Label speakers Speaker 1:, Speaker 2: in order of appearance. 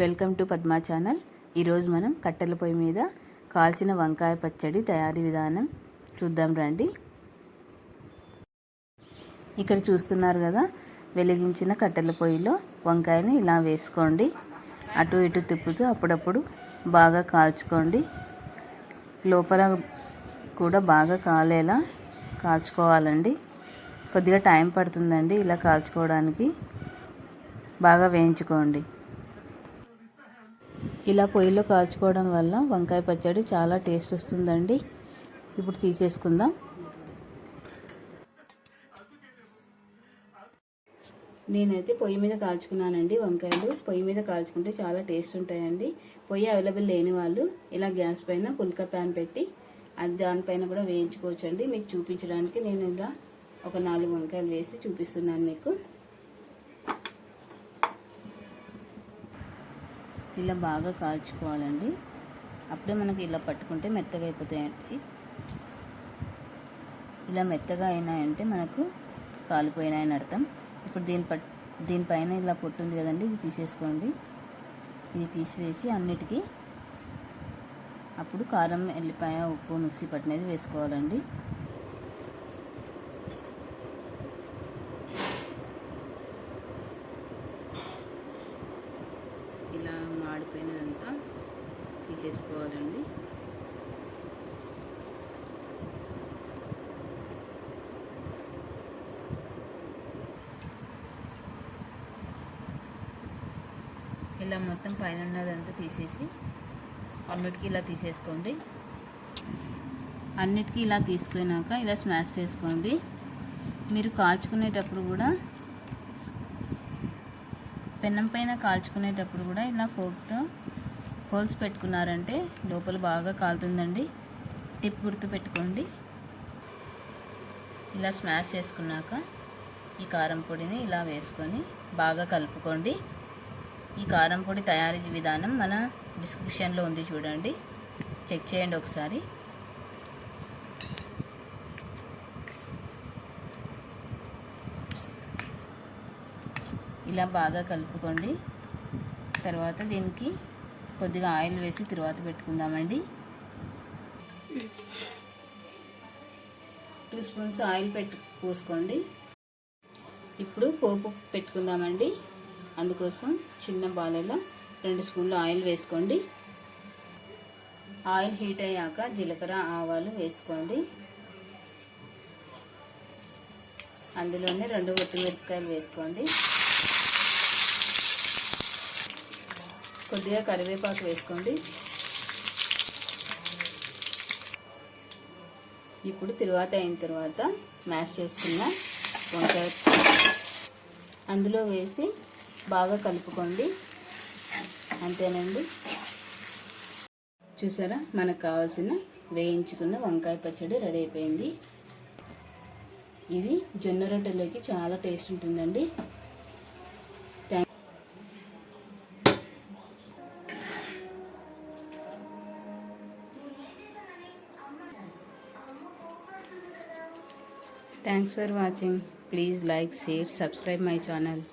Speaker 1: Welcome to Padma channel. ఈరోజు మనం కట్టెల పొయ్యి మీద కాల్చిన వంకాయ పచ్చడి తయారీ విధానం చూద్దాం రండి. ఇక్కడ చూస్తున్నారు కదా వెలిగించిన కట్టెల పొయ్యిలో వంకాయని ఇలా వేసుకోండి. అటు ఇటు తిప్పుతూ అప్పుడప్పుడు బాగా కాల్చుకోండి. లోపల కూడా బాగా కాలేలా కాల్చుకోవాలండి. కొద్దిగా టైం పడుతుందండి ఇలా కాల్చుకోవడానికి. బాగా వేయించుకోండి. ఇలా పొయ్యిలో కాల్చుకోవడం వల్ల వంకాయ పచ్చడి చాలా టేస్ట్ వస్తుందండి. ఇప్పుడు తీసేసుకుందాం. నేనైతే పొయ్యి మీద కాల్చుకున్నానండి వంకాయలు. పొయ్యి మీద కాల్చుకుంటే చాలా టేస్ట్ ఉంటాయండి. పొయ్యి అవైలబుల్ లేని వాళ్ళు ఇలా గ్యాస్ పైన పుల్క ప్యాన్ పెట్టి అది దానిపైన కూడా వేయించుకోవచ్చు అండి మీకు చూపించడానికి నేను ఇలా ఒక నాలుగు వంకాయలు వేసి చూపిస్తున్నాను మీకు. ఇలా బాగా కాల్చుకోవాలండి. అప్పుడే మనకి ఇలా పట్టుకుంటే మెత్తగా అయిపోతాయండి. ఇలా మెత్తగా అయినాయంటే మనకు కాలిపోయినాయని అర్థం. ఇప్పుడు దీని పట్ దీనిపైన ఇలా పొట్టుంది కదండి ఇది తీసేసుకోండి. ఇది తీసివేసి అన్నిటికీ అప్పుడు కారం ఎల్లిపాయ ఉప్పు మిక్సీ పట్టినది వేసుకోవాలండి ఇలా మాడిపోయినదంతా తీసేసుకోవాలండి. ఇలా మొత్తం పైన ఉన్నదంతా తీసేసి అన్నిటికీ ఇలా తీసేసుకోండి. అన్నిటికీ ఇలా తీసుకున్నాక ఇలా స్మాష్ చేసుకోండి. మీరు కాల్చుకునేటప్పుడు కూడా పెన్నం పైన కాల్చుకునేటప్పుడు కూడా ఇలా ఫోక్తో హోల్స్ పెట్టుకున్నారంటే లోపల బాగా కాలుతుందండి. టిప్ గుర్తు పెట్టుకోండి. ఇలా స్మాష్ చేసుకున్నాక ఈ కారం పొడిని ఇలా వేసుకొని బాగా కలుపుకోండి. ఈ కారం పొడి తయారీ విధానం మన డిస్క్రిప్షన్లో ఉంది చూడండి. చెక్ చేయండి ఒకసారి. ఇలా బాగా కలుపుకోండి. తర్వాత దీనికి కొద్దిగా ఆయిల్ వేసి తర్వాత పెట్టుకుందామండి. టూ స్పూన్స్ ఆయిల్ పెట్టు పోసుకోండి. ఇప్పుడు పోపు పెట్టుకుందామండి. అందుకోసం చిన్న బాలలో రెండు స్పూన్లు ఆయిల్ వేసుకోండి. ఆయిల్ హీట్ అయ్యాక జీలకర్ర ఆవాలు వేసుకోండి. అందులోనే రెండు మిరపకాయలు వేసుకోండి. కొద్దిగా కరివేపాకు వేసుకోండి. ఇప్పుడు తిరువాత అయిన తర్వాత మ్యాష్ చేసుకున్న వంకాయ అందులో వేసి బాగా కలుపుకోండి. అంతేనండి. చూసారా? మనకు కావాల్సిన వేయించుకున్న వంకాయ పచ్చడి రెడీ అయిపోయింది. ఇది జొన్న రొట్టెలోకి చాలా టేస్ట్ ఉంటుందండి. Thanks for watching. Please like, share, subscribe my channel.